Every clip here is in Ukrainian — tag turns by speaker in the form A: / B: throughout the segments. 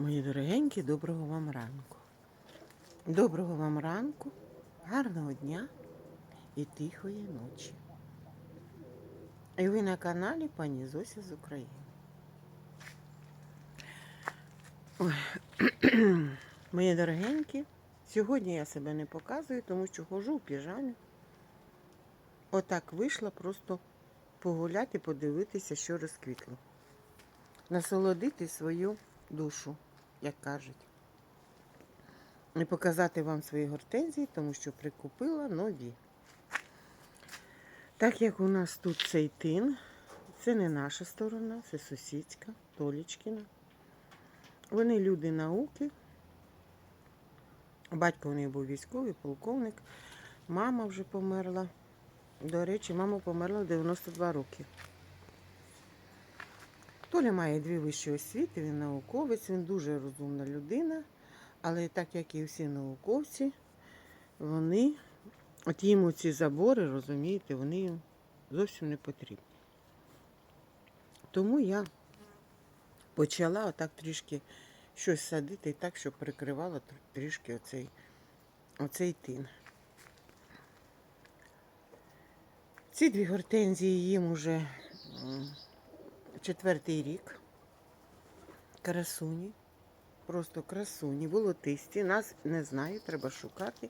A: Мої дорогенькі, доброго вам ранку. Доброго вам ранку, гарного дня і тихої ночі. І ви на каналі пані Зося з України. Ой, Мої дорогенькі, сьогодні я себе не показую, тому що хожу в піжамі. Отак вийшла просто погуляти, подивитися, що розквітло. Насолодити свою душу, як кажуть. І показати вам свої гортензії, тому що прикупила нові. Так як у нас тут цей тин, це не наша сторона, це сусідська, Толічкіна. Вони люди науки. Батько у них був військовий, полковник. Мама вже померла. До речі, мама померла в 92 роки. Толя має дві вищі освіти, він науковець, він дуже розумна людина, але так як і всі науковці, вони, от їм ці забори, розумієте, вони їм зовсім не потрібні. Тому я почала отак трішки щось садити так, щоб прикривала трішки оцей, оцей тин. Ці дві гортензії їм уже четвертий рік. Красуні. Просто красуні, волотисті. Нас не знаю, треба шукати,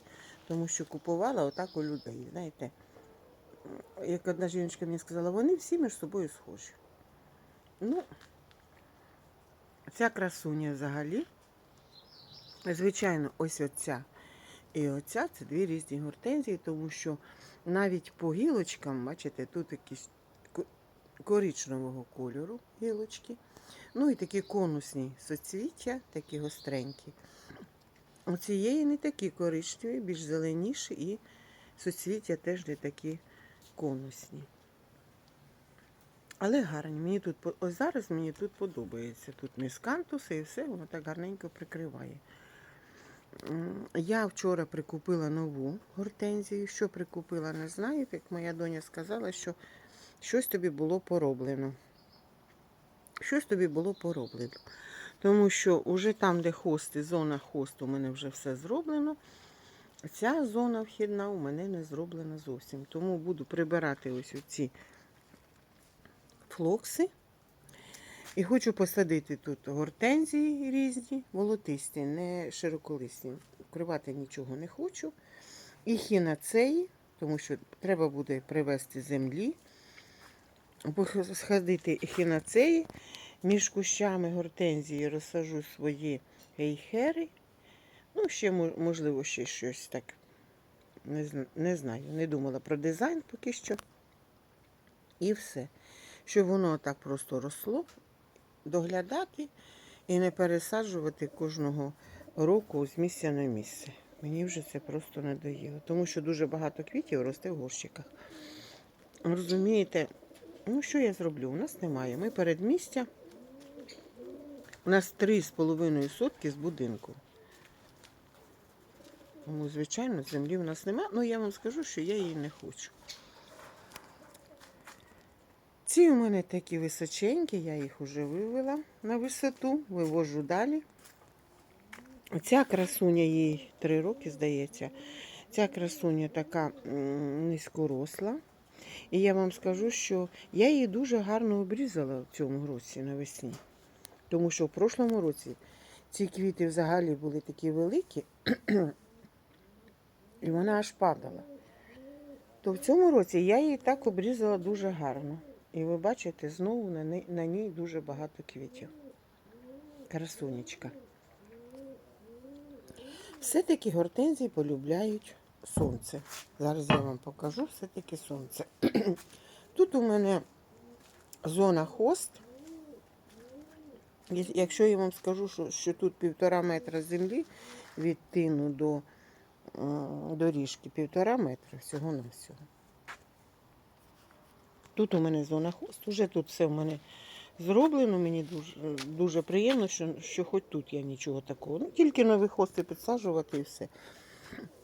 A: тому що купувала отак у людей. Знаєте, як одна жіночка мені сказала, вони всі між собою схожі. Ну, ця красуня взагалі. Звичайно, ось оця і оця це дві різні гортензії, тому що навіть по гілочкам, бачите, тут якісь коричневого кольору гілочки. Ну і такі конусні соцвіття, такі гостренькі. У цієї не такі коричневі, більш зеленіші, і соцвіття теж не такі конусні. Але гарні. Мені тут ось зараз мені тут подобається. Тут міскантуси і все, воно так гарненько прикриває. Я вчора прикупила нову гортензію. Що прикупила, не знаю. Як моя доня сказала, що щось тобі було пороблено. Щось тобі було пороблено. Тому що вже там, де хости, зона хосту, у мене вже все зроблено. Ця зона вхідна у мене не зроблена зовсім. Тому буду прибирати ось ці флокси. І хочу посадити тут гортензії різні, волотисті, не широколисні. Вкривати нічого не хочу. І хінацеї, тому що треба буде привезти землі. Сходити хінацеї. Між кущами гортензії розсажу свої гейхери. Ну, ще, можливо, ще щось так. Не знаю, не думала про дизайн поки що. І все. Щоб воно так просто росло, доглядати і не пересаджувати кожного року з місця на місце. Мені вже це просто надоїло, тому що дуже багато квітів росте в горщиках. Розумієте, ну що я зроблю? У нас немає. Ми передмістя. У нас 3,5 сотки з будинку. Тому, звичайно, землі в нас немає. Ну, я вам скажу, що я її не хочу. Ці у мене такі височенькі, я їх вже вивела на висоту, вивожу далі. Ця красуня їй 3 роки, здається. Ця красуня така низькоросла. І я вам скажу, що я її дуже гарно обрізала в цьому році навесні. Тому що в прошлому році ці квіти взагалі були такі великі, і вона аж падала. То в цьому році я її так обрізала дуже гарно. І ви бачите, знову на ній, на ній дуже багато квітів. Красунечка. Все-таки гортензії полюбляють сонце. Зараз я вам покажу все-таки сонце. Тут у мене зона хост. Якщо я вам скажу, що, що тут півтора метра землі від тину до е, доріжки, півтора метра всього на всього. Тут у мене зона хост. Уже тут все в мене зроблено. Мені дуже, дуже приємно, що, що хоч тут я нічого такого. Ну, тільки нові хости підсаджувати і все.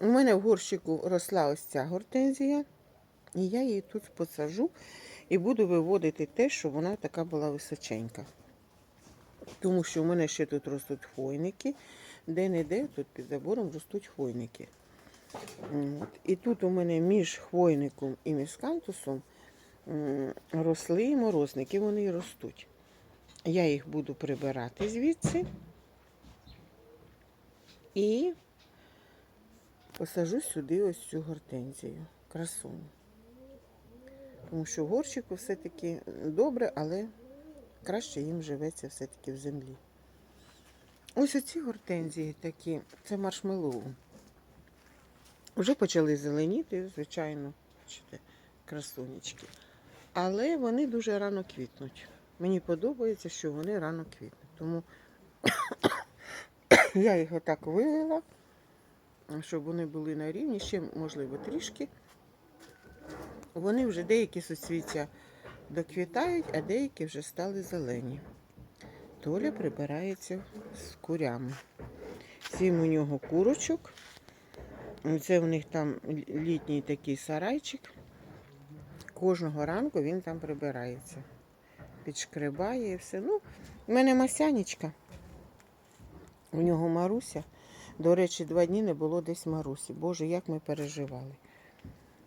A: У мене в горщику росла ось ця гортензія, і я її тут посажу і буду виводити те, щоб вона така була височенька. Тому що у мене ще тут ростуть хвойники. Де-не-де тут під забором ростуть хвойники. От. І тут у мене між хвойником і міскантусом м, росли морозники, вони ростуть. Я їх буду прибирати звідси і посажу сюди ось цю гортензію, красуню. Тому що горщику все-таки добре, але краще їм живеться все-таки в землі. Ось оці гортензії такі, це маршмеллоу. Вже почали зеленіти, звичайно, бачите, красунечки. Але вони дуже рано квітнуть. Мені подобається, що вони рано квітнуть. Тому я їх отак вивела, щоб вони були на рівні, ще, можливо, трішки. Вони вже деякі суцвіття доквітають, а деякі вже стали зелені. Толя прибирається з курями. Сім у нього курочок. Це у них там літній такий сарайчик. Кожного ранку він там прибирається. Підшкребає і все. Ну, в мене Масянечка. У нього Маруся. До речі, два дні не було десь Марусі. Боже, як ми переживали.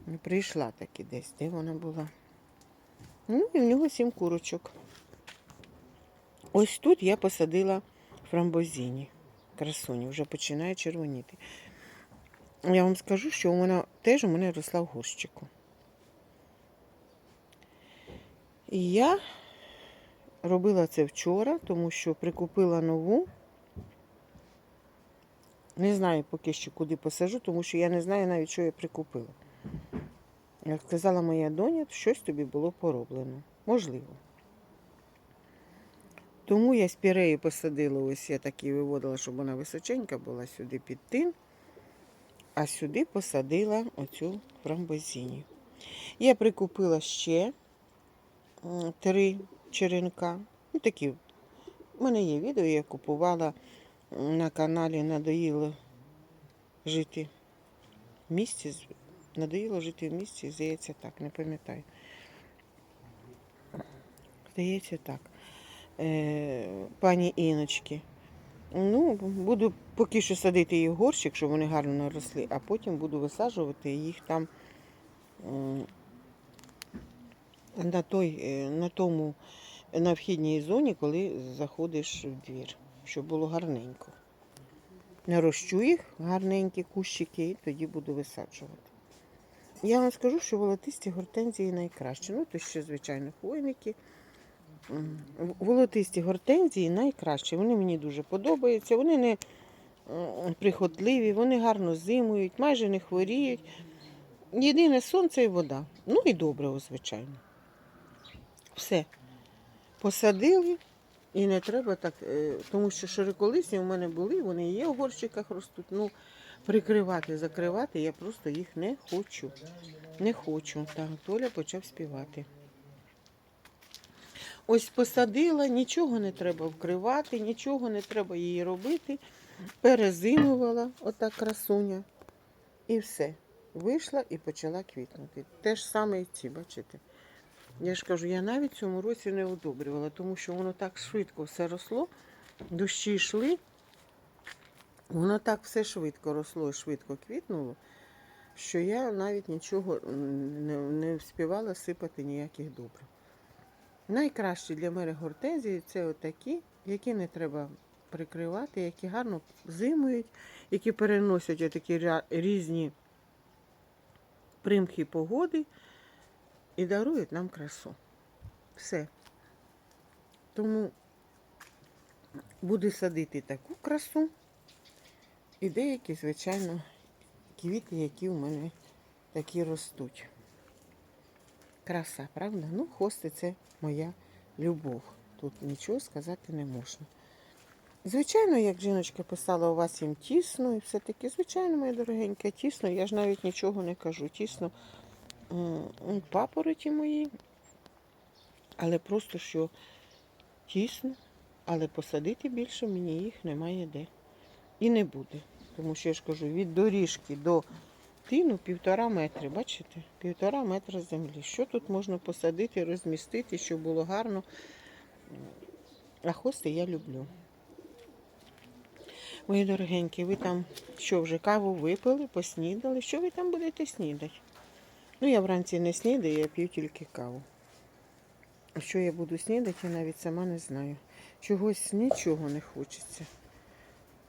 A: Не прийшла таки десь, де вона була. Ну, і в нього сім курочок. Ось тут я посадила фрамбозіні. Красуні, вже починає червоніти. Я вам скажу, що мене теж у мене росла в горщику. І я робила це вчора, тому що прикупила нову. Не знаю поки що куди посажу, тому що я не знаю навіть, що я прикупила. Як сказала моя доня, щось тобі було пороблено. Можливо. Тому я спірею посадила, ось я так і виводила, щоб вона височенька була сюди під тин, а сюди посадила оцю фрамбозіні. Я прикупила ще три черенка. Ну, такі. У мене є відео, я купувала на каналі Надоїло жити в місті. Надоїло жити в місті, здається так, не пам'ятаю. Здається так. Е, пані Іночки. Ну, буду поки що садити їх в горщик, щоб вони гарно наросли, а потім буду висаджувати їх там на, той, е, на тому, на вхідній зоні, коли заходиш в двір, щоб було гарненько. Нарощу їх гарненькі кущики і тоді буду висаджувати. Я вам скажу, що волотисті гортензії найкраще. Ну, то ще, звичайно, хвойники. Волотисті гортензії найкращі. Вони мені дуже подобаються. Вони не прихотливі, вони гарно зимують, майже не хворіють. Єдине сонце і вода. Ну і добре, звичайно. Все. Посадили. І не треба так, е, тому що широколисні у мене були, вони є в горщиках ростуть. Ну, прикривати, закривати я просто їх не хочу. Не хочу. Так, Толя почав співати. Ось посадила, нічого не треба вкривати, нічого не треба її робити. Перезимувала ота красуня. І все. Вийшла і почала квітнути. Те ж саме і ці, бачите. Я ж кажу, я навіть цьому році не одобрювала, тому що воно так швидко все росло, дощі йшли, воно так все швидко росло і швидко квітнуло, що я навіть нічого не, не вспівала сипати ніяких добрив. Найкращі для мене гортензії це отакі, які не треба прикривати, які гарно зимують, які переносять отакі ря- різні примхи погоди і дарують нам красу. Все. Тому буду садити таку красу і деякі, звичайно, квіти, які в мене такі ростуть. Краса, правда? Ну, хости це моя любов. Тут нічого сказати не можна. Звичайно, як жіночка писала, у вас їм тісно і все таке. Звичайно, моя дорогенька, тісно. Я ж навіть нічого не кажу. Тісно папороті мої. Але просто що тісно, але посадити більше мені їх немає де. І не буде. Тому що я ж кажу, від доріжки до тину півтора метри. Бачите? Півтора метра землі. Що тут можна посадити, розмістити, щоб було гарно? А хости я люблю. Мої дорогенькі, ви там що вже каву випили, поснідали? Що ви там будете снідати? Ну, я вранці не снідаю, я п'ю тільки каву. Що я буду снідати, я навіть сама не знаю. Чогось нічого не хочеться.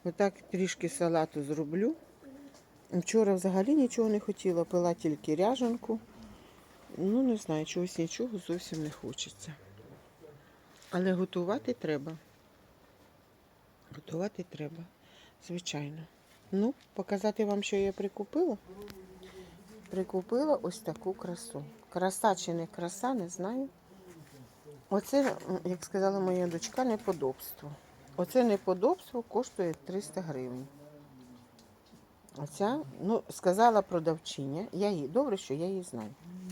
A: Отак трішки салату зроблю. Вчора взагалі нічого не хотіла, пила тільки ряжанку. Ну, не знаю, чогось нічого зовсім не хочеться. Але готувати треба. Готувати треба, звичайно. Ну, показати вам, що я прикупила. Прикупила ось таку красу. Краса чи не краса, не знаю. Оце, як сказала моя дочка, неподобство. Оце неподобство коштує 300 гривень. Оця, ну, сказала продавчиня, я її, добре, що я її знаю.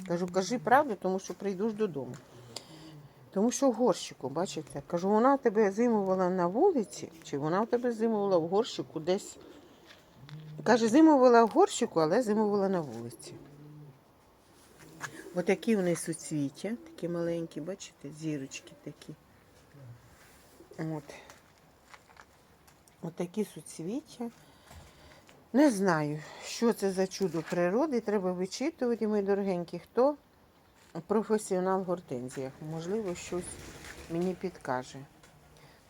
A: Кажу, кажи правду, тому що прийду додому. Тому що в горщику, бачите, кажу, вона тебе зимувала на вулиці, чи вона в тебе зимувала в горщику десь. Каже, зимувала в горщику, але зимувала на вулиці. Отакі вони суцвіття, такі маленькі, бачите, зірочки такі. От. Отакі суцвіття. Не знаю, що це за чудо природи. Треба вичитувати, мої дорогенькі, хто професіонал в гортензіях. Можливо, щось мені підкаже.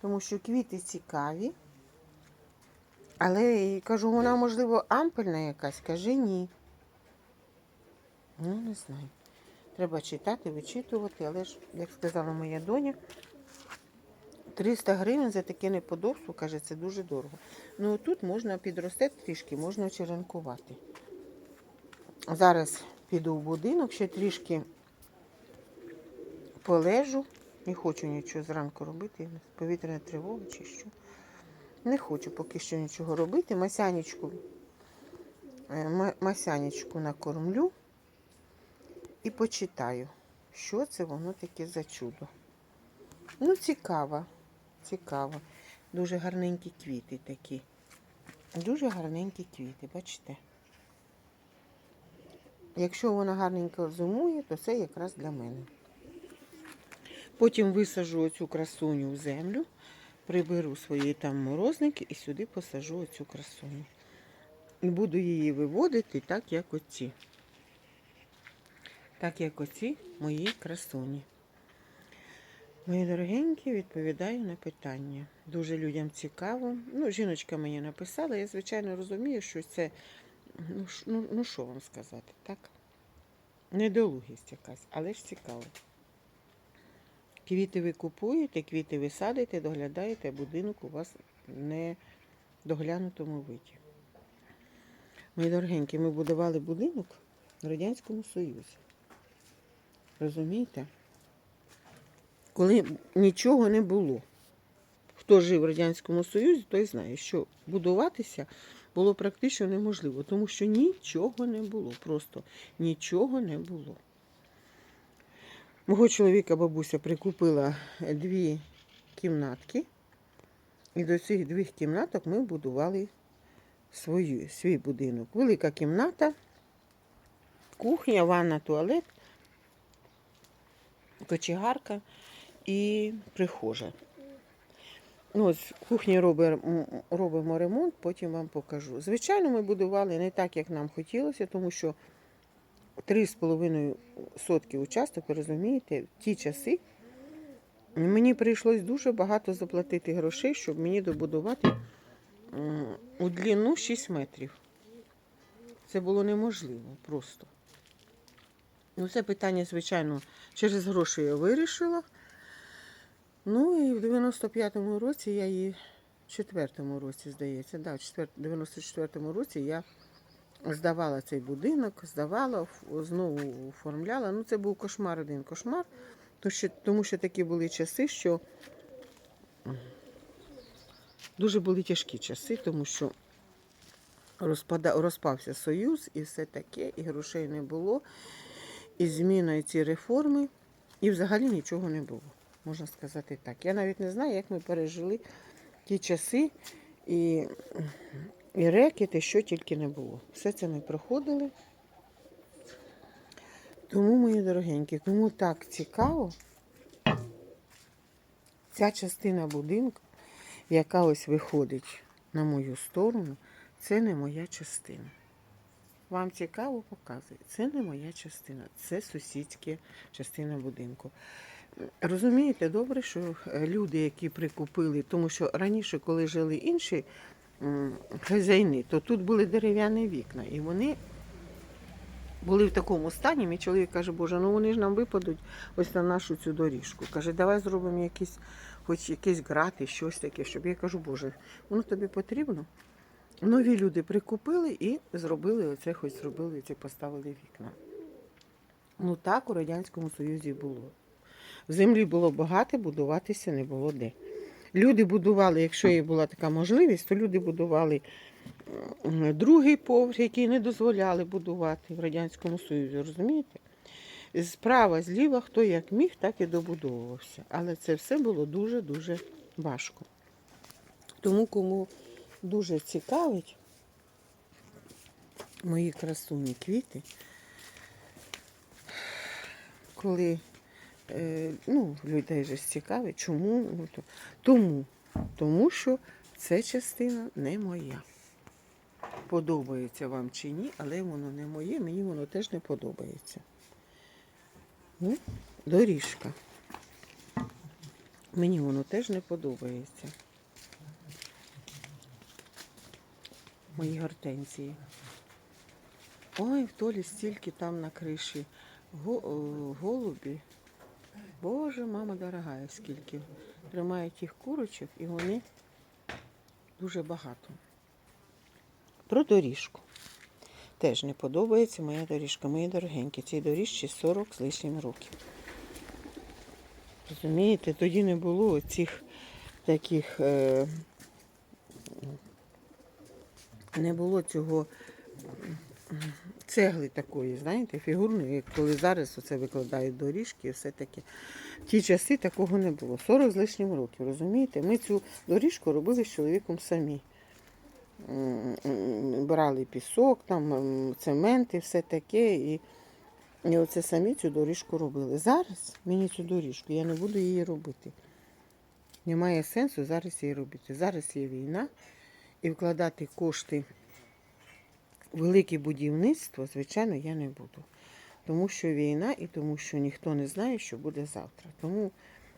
A: Тому що квіти цікаві. Але і кажу, вона, можливо, ампельна якась, каже ні. Ну, не знаю. Треба читати, вичитувати, але ж, як сказала моя доня, 300 гривень за таке неподобство, каже, це дуже дорого. Ну тут можна підрости трішки, можна черенкувати. Зараз піду в будинок, ще трішки полежу. Не хочу нічого зранку робити. Повітряна тривога чи що. Не хочу поки що нічого робити. Масянечку, е, масянечку накормлю і почитаю, що це воно таке за чудо. Ну, цікаво, цікаво. Дуже гарненькі квіти такі. Дуже гарненькі квіти, бачите? Якщо вона гарненько зимує, то це якраз для мене. Потім висажу оцю красуню в землю, приберу свої там морозники і сюди посажу оцю красуню. Буду її виводити так, як оці. Так, як оці мої красуні. Мої дорогенькі, відповідаю на питання. Дуже людям цікаво. Ну, жіночка мені написала, я, звичайно, розумію, що це, ну, ну, ну що вам сказати, так? Недолугість якась, але ж цікаво. Квіти ви купуєте, квіти ви садите, доглядаєте, а будинок у вас не доглянутому виді. Мої дорогенькі, ми будували будинок в Радянському Союзі. Розумієте? Коли нічого не було. Хто жив в Радянському Союзі, той знає, що будуватися було практично неможливо, тому що нічого не було. Просто нічого не було. Мого чоловіка бабуся прикупила дві кімнатки, і до цих двох кімнаток ми будували свою, свій будинок. Велика кімната, кухня, ванна, туалет, кочегарка і прихожа. Ну, ось кухні робимо, робимо ремонт, потім вам покажу. Звичайно, ми будували не так, як нам хотілося, тому що 3,5 сотки участок, розумієте, в ті часи мені прийшлось дуже багато заплатити грошей, щоб мені добудувати у длину 6 метрів. Це було неможливо просто. Ну, це питання, звичайно, через гроші я вирішила. Ну і в 95-му році я її, в 4-му році, здається, да, в 94-му році я здавала цей будинок, здавала, знову оформляла. Ну, це був кошмар, один кошмар. Тому що такі були часи, що дуже були тяжкі часи, тому що розпався Союз і все таке, і грошей не було, і зміна і ці реформи, і взагалі нічого не було, можна сказати так. Я навіть не знаю, як ми пережили ті часи і, і рекети, що тільки не було. Все це ми проходили. Тому, мої дорогенькі, кому так цікаво, Ця частина будинку, яка ось виходить на мою сторону, це не моя частина. Вам цікаво показує. Це не моя частина, це сусідська частина будинку. Розумієте, добре, що люди, які прикупили, тому що раніше, коли жили інші м, хазяїни, то тут були дерев'яні вікна, і вони були в такому стані. Мій чоловік каже, Боже, ну вони ж нам випадуть ось на нашу цю доріжку. Каже, давай зробимо якісь, хоч якісь грати, щось таке, щоб я кажу, Боже, воно тобі потрібно. Нові люди прикупили і зробили оце, хоч зробили це, поставили вікна. Ну так у Радянському Союзі було. В землі було багато, будуватися не було де. Люди будували, якщо є була така можливість, то люди будували другий поверх, який не дозволяли будувати в Радянському Союзі, розумієте? Справа, зліва, хто як міг, так і добудовувався. Але це все було дуже-дуже важко. Тому кому дуже цікавить мої красуні квіти, коли е, ну, людей же цікавить, чому? Тому, тому що це частина не моя. Подобається вам чи ні, але воно не моє, мені воно теж не подобається. Ну, доріжка. Мені воно теж не подобається. Мої гортензії. Ой, в Толі стільки там на криші голубі. Боже, мама дорогая, скільки тримають їх курочок і вони дуже багато. Про доріжку. Теж не подобається моя доріжка. Мої дорогенькі, цій доріжці 40 з лишнім років. Розумієте, тоді не було цих таких. Е, не було цього цегли такої, знаєте, фігурної, коли зараз оце викладають доріжки і все таке. В ті часи такого не було. 40 з лишнім років, розумієте? Ми цю доріжку робили з чоловіком самі. Брали пісок, там, цемент і все таке. І, і оце самі цю доріжку робили. Зараз мені цю доріжку, я не буду її робити. Немає сенсу зараз її робити. Зараз є війна і вкладати кошти велике будівництво, звичайно, я не буду. Тому що війна і тому, що ніхто не знає, що буде завтра. Тому,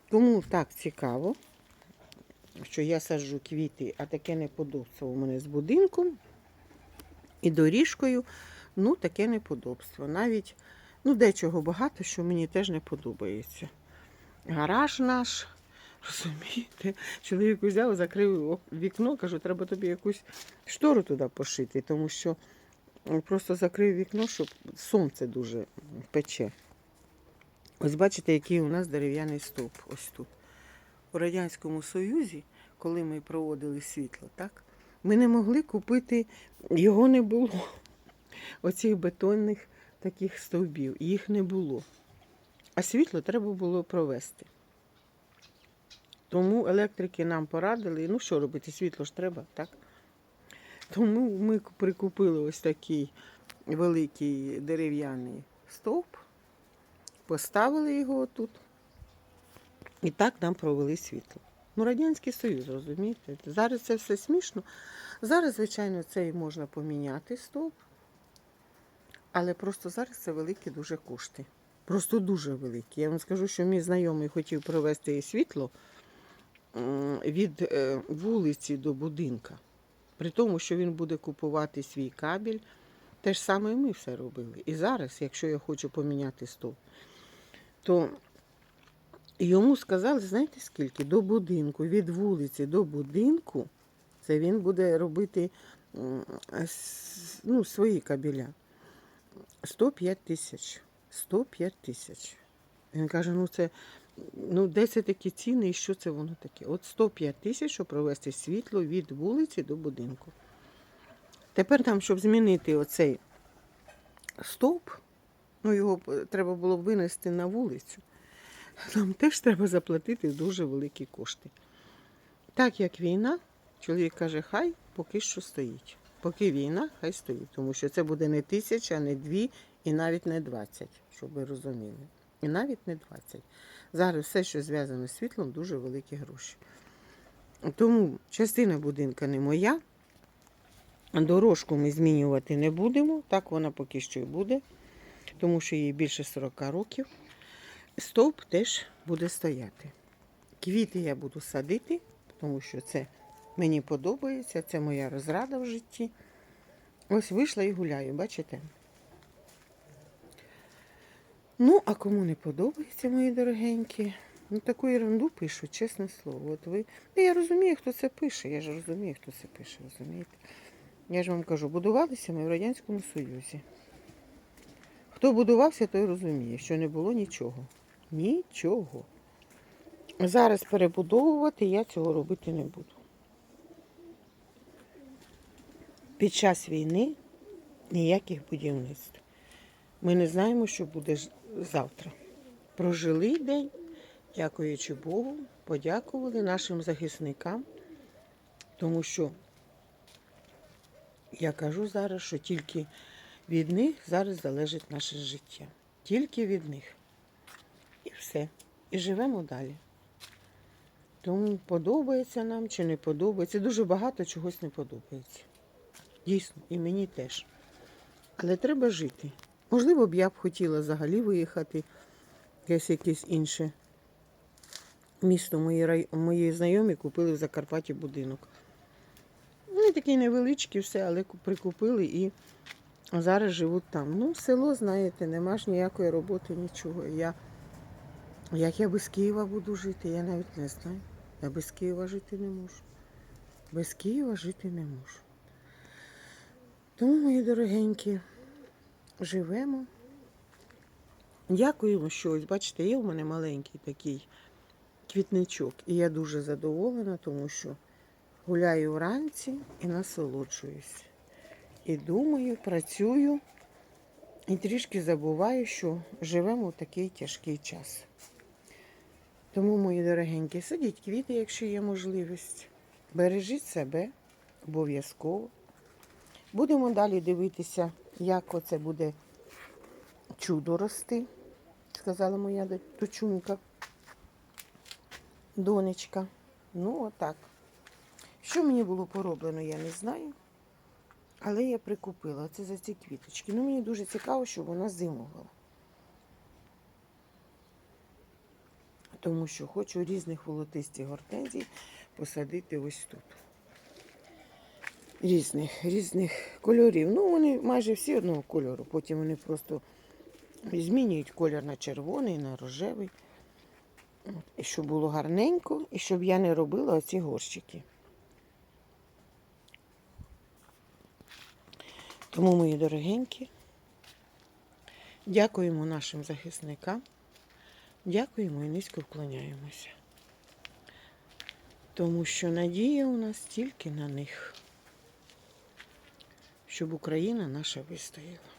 A: тому так цікаво, що я саджу квіти, а таке неподобство у мене з будинком і доріжкою. Ну, таке неподобство. Навіть ну, дечого багато, що мені теж не подобається. Гараж наш, розумієте, чоловік взяв, закрив вікно, кажу, треба тобі якусь штору туди пошити, тому що просто закрив вікно, щоб сонце дуже пече. Ось бачите, який у нас дерев'яний стовп ось тут. У Радянському Союзі, коли ми проводили світло, так, ми не могли купити, його не було. Оцих бетонних таких стовбів. Їх не було. А світло треба було провести. Тому електрики нам порадили, ну що робити, світло ж треба, так? Тому ми прикупили ось такий великий дерев'яний стовп, поставили його тут. І так нам провели світло. Ну, Радянський Союз, розумієте? Зараз це все смішно. Зараз, звичайно, цей можна поміняти стовп, але просто зараз це великі дуже кошти. Просто дуже великі. Я вам скажу, що мій знайомий хотів провести світло від е, вулиці до будинка. При тому, що він буде купувати свій кабель. Те ж саме і ми все робили. І зараз, якщо я хочу поміняти стовп, то йому сказали, знаєте скільки? До будинку, від вулиці до будинку, це він буде робити ну, свої кабеля. 105 тисяч. 105 тисяч. Він каже, ну це ну, де це такі ціни і що це воно таке? От 105 тисяч, щоб провести світло від вулиці до будинку. Тепер там, щоб змінити оцей стовп, ну його треба було б винести на вулицю. Нам теж треба заплатити дуже великі кошти. Так як війна, чоловік каже, хай поки що стоїть. Поки війна, хай стоїть. Тому що це буде не тисяча, не дві і навіть не двадцять, щоб ви розуміли. І навіть не 20. Зараз все, що зв'язане з світлом, дуже великі гроші. Тому частина будинка не моя. Дорожку ми змінювати не будемо. Так вона поки що і буде, тому що їй більше 40 років. Стовп теж буде стояти. Квіти я буду садити, тому що це мені подобається, це моя розрада в житті. Ось вийшла і гуляю, бачите? Ну, а кому не подобається, мої дорогенькі, ну таку ерунду пишуть, чесне слово. От ви. Ну, я розумію, хто це пише. Я ж розумію, хто це пише, розумієте? Я ж вам кажу, будувалися ми в Радянському Союзі. Хто будувався, той розуміє, що не було нічого. Нічого. Зараз перебудовувати я цього робити не буду. Під час війни ніяких будівництв. Ми не знаємо, що буде завтра. Прожили день, дякуючи Богу, подякували нашим захисникам, тому що я кажу зараз, що тільки від них зараз залежить наше життя. Тільки від них. І все. І живемо далі. Тому подобається нам чи не подобається. Дуже багато чогось не подобається. Дійсно, і мені теж. Але треба жити. Можливо, б я б хотіла взагалі виїхати в якесь якесь інше місто. Мої, рай... мої знайомі купили в Закарпатті будинок. Вони такі невеличкі, все, але прикупили і зараз живуть там. Ну, село, знаєте, нема ж ніякої роботи, нічого. Я... Як я без Києва буду жити, я навіть не знаю. Я без Києва жити не можу. Без Києва жити не можу. Тому, мої дорогенькі, живемо. Дякуємо, що ось, бачите, є у мене маленький такий квітничок. І я дуже задоволена, тому що гуляю вранці і насолоджуюсь. І думаю, працюю, і трішки забуваю, що живемо в такий тяжкий час. Тому, мої дорогенькі, садіть квіти, якщо є можливість. Бережіть себе обов'язково. Будемо далі дивитися, як оце буде чудо рости, сказала моя дочунка, донечка. Ну, отак. Що мені було пороблено, я не знаю. Але я прикупила це за ці квіточки. Ну, мені дуже цікаво, щоб вона зимувала. Тому що хочу різних волотистих гортензій посадити ось тут. Різних, різних кольорів. Ну, вони майже всі одного кольору. Потім вони просто змінюють колір на червоний, на рожевий. І щоб було гарненько, і щоб я не робила оці горщики. Тому, мої дорогенькі, дякуємо нашим захисникам. Дякуємо і низько вклоняємося. Тому що надія у нас тільки на них, щоб Україна наша вистояла.